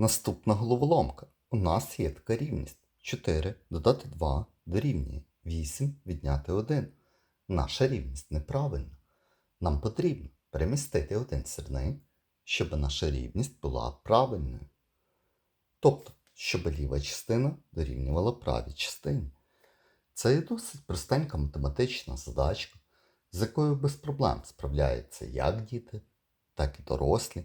Наступна головоломка. У нас є така рівність. 4 додати 2 дорівнює 8 відняти 1. Наша рівність неправильна. Нам потрібно перемістити один сірник, щоб наша рівність була правильною. Тобто, щоб ліва частина дорівнювала правій частині. Це є досить простенька математична задачка, з якою без проблем справляються як діти, так і дорослі.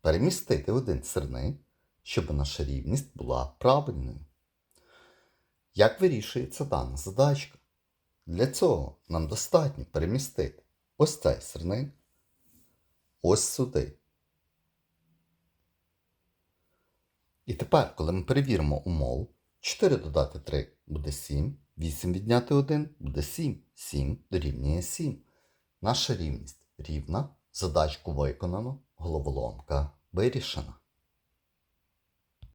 перемістити один сирник, щоб наша рівність була правильною. Як вирішується дана задачка? Для цього нам достатньо перемістити ось цей сирник ось сюди. І тепер, коли ми перевіримо умову, 4 додати 3 буде 7, 8 відняти 1 буде 7, 7 дорівнює 7. Наша рівність рівна, задачку виконано, головоломка вирішена.